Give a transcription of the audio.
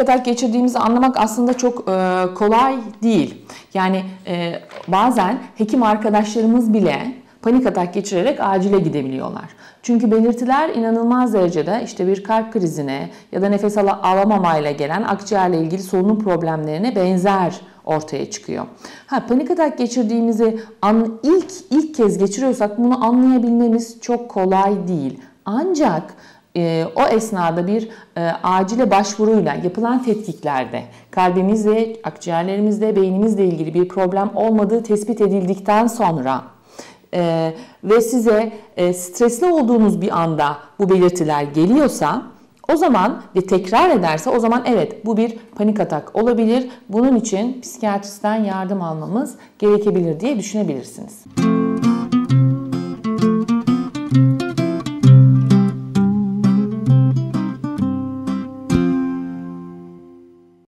atak geçirdiğimizi anlamak aslında çok e, kolay değil. Yani e, bazen hekim arkadaşlarımız bile panik atak geçirerek acile gidebiliyorlar. Çünkü belirtiler inanılmaz derecede işte bir kalp krizine ya da nefes al alamamayla gelen akciğerle ilgili solunum problemlerine benzer ortaya çıkıyor. Ha panik atak geçirdiğimizi ilk ilk kez geçiriyorsak bunu anlayabilmemiz çok kolay değil. Ancak o esnada bir e, acile başvuruyla yapılan tetkiklerde kalbimizle, akciğerlerimizle, beynimizle ilgili bir problem olmadığı tespit edildikten sonra e, ve size e, stresli olduğunuz bir anda bu belirtiler geliyorsa o zaman ve tekrar ederse o zaman evet bu bir panik atak olabilir. Bunun için psikiyatristten yardım almamız gerekebilir diye düşünebilirsiniz.